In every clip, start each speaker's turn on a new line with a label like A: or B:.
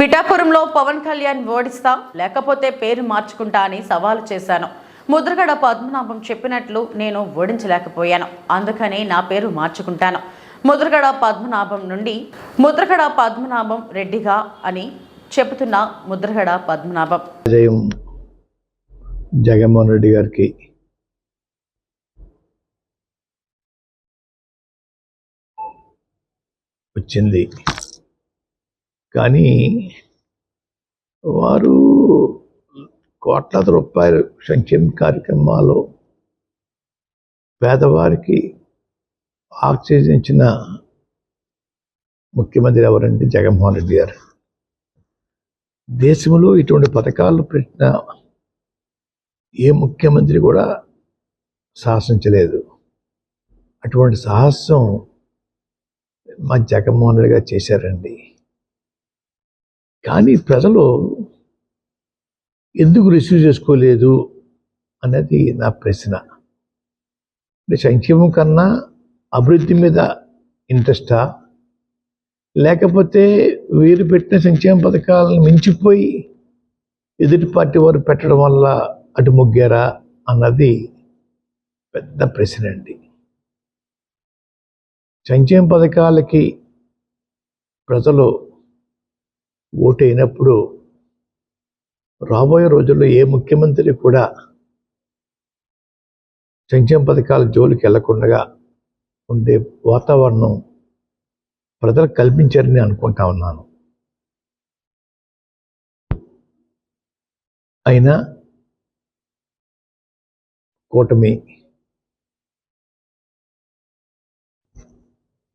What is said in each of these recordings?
A: పిఠాపురంలో పవన్ కళ్యాణ్ ఓడిస్తా లేకపోతే పేరు మార్చుకుంటా అని సవాలు చేశాను. ముద్రగడ పద్మనాభం చెప్పినట్లు నేను ఓడించలేకపోయాను. అందుకని నా పేరు మార్చుకుంటాను. ముద్రగడ పద్మనాభం నుండి ముద్రగడ పద్మనాభం రెడ్డిగా అని చెబుతున్న ముద్రగడ పద్మనాభం.
B: జయం జగన్మోహన్ రెడ్డి గారికి. వచ్చింది. కానీ వారు కోట్లాది రూపాయలు సంక్షేమ కార్యక్రమాలు పేదవారికి ఆక్సిజన్ ఇచ్చిన ముఖ్యమంత్రి ఎవరంటే జగన్మోహన్ రెడ్డి గారు. దేశంలో ఇటువంటి పథకాలు పెట్టిన ఏ ముఖ్యమంత్రి కూడా సాహసించలేదు. అటువంటి సాహసం మా జగన్మోహన్ రెడ్డి గారు చేశారండి. కానీ ప్రజలు ఎందుకు రిసీవ్ చేసుకోలేదు అనేది నా ప్రశ్న. అంటే సంక్షేమం కన్నా అభివృద్ధి మీద ఇంట్రెస్టా? లేకపోతే వీరు పెట్టిన సంక్షేమ పథకాలను మించిపోయి ఎదుటి పార్టీ వారు పెట్టడం వల్ల అటు మొగ్గారా అన్నది పెద్ద ప్రశ్న అండి. సంక్షేమ పథకాలకి ప్రజలు ఓటైనప్పుడు రాబోయే రోజుల్లో ఏ ముఖ్యమంత్రి కూడా సంక్షేమ పథకాల జోలికి వెళ్ళకుండా ఉండే వాతావరణం ప్రజలకు కల్పించారని అనుకుంటా ఉన్నాను. అయినా కూటమి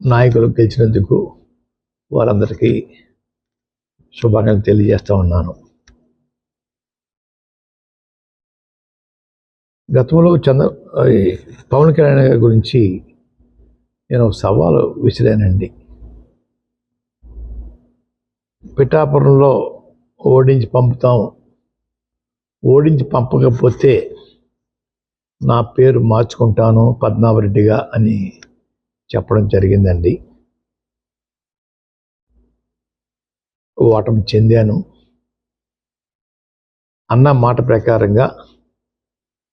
B: నాయకులు గెలిచినందుకు వారందరికీ శుభాకాంక్షలు తెలియజేస్తూ ఉన్నాను. గతంలో చంద్ర పవన్ కళ్యాణ్ గారి గురించి నేను సవాలు విసిరానండి. పిఠాపురంలో ఓడించి పంపుతాం ఓడించి పంపకపోతే నా పేరు మార్చుకుంటాను పద్మావరెడ్డిగా అని చెప్పడం జరిగిందండి. ఓటమి చెందాను. అన్న మాట ప్రకారంగా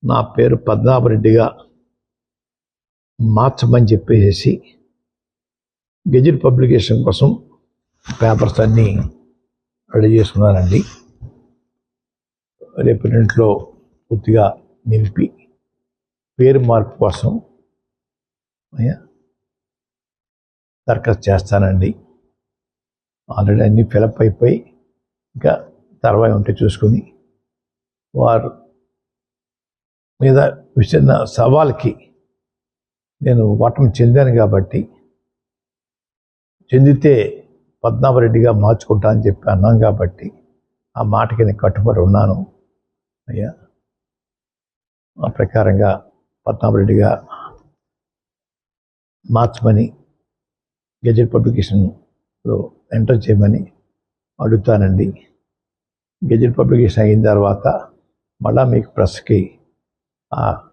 B: నా పేరు పద్మనాభరెడ్డిగా మార్చమని చెప్పేసి గెజిట్ పబ్లికేషన్ కోసం పేపర్స్ అన్నీ రెడీ చేసుకున్నానండి. రేపు రెంట్లో పూర్తిగా నింపి పేరు మార్పు కోసం దరఖాస్తు చేస్తానండి. ఆల్రెడీ అన్నీ ఫిలప్ అయిపోయి ఇంకా తర్వాత ఉంటే చూసుకుని వారు మీద విసిరిన సవాల్కి నేను వాటం చెందాను కాబట్టి చెందితే పద్మనాభరెడ్డిగా మార్చుకుంటా అని చెప్పి అన్నాం కాబట్టి ఆ మాటకి నేను కట్టుబడి ఉన్నాను. అయ్యా ఆ ప్రకారంగా పద్మనాభరెడ్డిగా మార్చమని గెజెట్ లో ఎంటర్ చేయమని అడుగుతానండి. గెజెట్ పబ్లికేషన్ అయిన తర్వాత మళ్ళా మీకు ప్రెస్కి ఆ